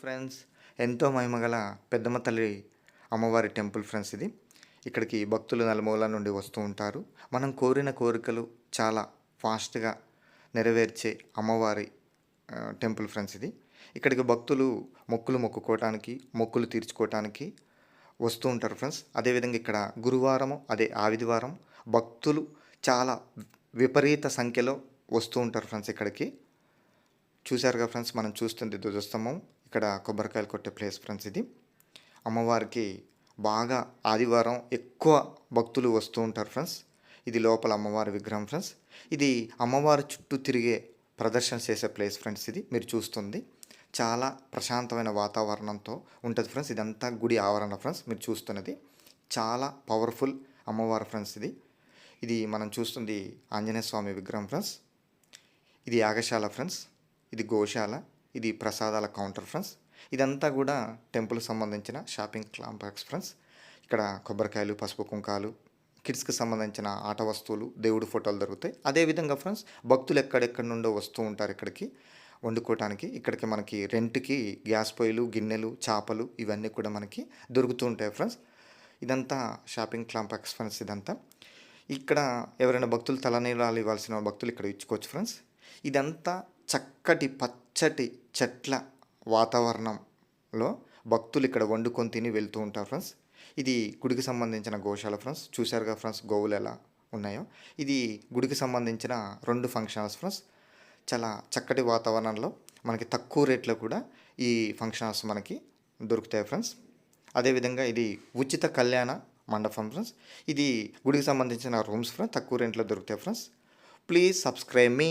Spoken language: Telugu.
ఫ్రెండ్స్ ఎంతో మహిమగల పెద్దమ్మ తల్లి అమ్మవారి టెంపుల్ ఫ్రెండ్స్ ఇది. ఇక్కడికి భక్తులు నలుమూల నుండి వస్తూ ఉంటారు. మనం కోరిన కోరికలు చాలా ఫాస్ట్గా నెరవేర్చే అమ్మవారి టెంపుల్ ఫ్రెండ్స్ ఇది. ఇక్కడికి భక్తులు మొక్కులు మొక్కుకోవటానికి మొక్కులు తీర్చుకోవటానికి వస్తూ ఉంటారు ఫ్రెండ్స్. అదేవిధంగా ఇక్కడ గురువారము అదే ఆదివారం భక్తులు చాలా విపరీత సంఖ్యలో వస్తూ ఉంటారు ఫ్రెండ్స్ ఇక్కడికి. చూశారుగా ఫ్రెండ్స్ మనం చూస్తుంది ధ్వజస్తంభం ఇక్కడ కొబ్బరికాయలు కొట్టే ప్లేస్ ఫ్రెండ్స్ ఇది. అమ్మవారికి బాగా ఆదివారం ఎక్కువ భక్తులు వస్తూ ఉంటారు ఫ్రెండ్స్. ఇది లోపల అమ్మవారి విగ్రహం ఫ్రెండ్స్. ఇది అమ్మవారి చుట్టూ తిరిగే ప్రదర్శన చేసే ప్లేస్ ఫ్రెండ్స్ ఇది. మీరు చూస్తుంది. చాలా ప్రశాంతమైన వాతావరణంతో ఉంటుంది ఫ్రెండ్స్. ఇదంతా గుడి ఆవరణ ఫ్రెండ్స్. మీరు చూస్తున్నది. చాలా పవర్ఫుల్ అమ్మవారి ఫ్రెండ్స్ ఇది. ఇది మనం చూస్తుంది ఆంజనేయ స్వామి విగ్రహం ఫ్రెండ్స్. ఇది యాగశాల ఫ్రెండ్స్. ఇది గోశాల. ఇది ప్రసాదాల కౌంటర్ ఫ్రెండ్స్. ఇదంతా కూడా టెంపుల్ సంబంధించిన షాపింగ్ కాంప్లెక్స్ ఫ్రెండ్స్. ఇక్కడ కొబ్బరికాయలు పసుపు కుంకాలు కిడ్స్కి సంబంధించిన ఆట వస్తువులు దేవుడి ఫోటోలు దొరుకుతాయి. అదేవిధంగా ఫ్రెండ్స్ భక్తులు ఎక్కడెక్కడి నుండో వస్తూ ఉంటారు ఇక్కడికి వండుకోవటానికి ఇక్కడికి మనకి రెంట్కి గ్యాస్ పొయ్యిలు గిన్నెలు చేపలు ఇవన్నీ కూడా మనకి దొరుకుతూ ఉంటాయి ఫ్రెండ్స్. ఇదంతా షాపింగ్ కాంప్లెక్స్ ఫ్రెండ్స్ ఇదంతా. ఇక్కడ ఎవరైనా భక్తులు తలనీలాలు ఇవ్వాల్సిన భక్తులు ఇక్కడ ఇచ్చుకోవచ్చు ఫ్రెండ్స్. ఇదంతా చక్కటి పచ్చటి చెట్ల వాతావరణంలో భక్తులు ఇక్కడ వండుకొని తిని వెళ్తూ ఉంటారు ఫ్రెండ్స్ ఇది గుడికి సంబంధించిన గోశాల ఫ్రెండ్స్ చూశారుగా ఫ్రెండ్స్ గోవులు ఎలా ఉన్నాయో. ఇది గుడికి సంబంధించిన రెండు ఫంక్షన్ హాల్స్ ఫ్రెండ్స్ చాలా చక్కటి వాతావరణంలో మనకి తక్కువ రేట్లో కూడా ఈ ఫంక్షన్ హాల్స్ మనకి దొరుకుతాయి ఫ్రెండ్స్ అదేవిధంగా ఇది ఉచిత కళ్యాణ మండపం ఫ్రెండ్స్ ఇది గుడికి సంబంధించిన రూమ్స్ ఫ్రెండ్స్ తక్కువ రెంట్లో దొరుకుతాయి ఫ్రెండ్స్ ప్లీజ్ సబ్స్క్రైబ్ మీ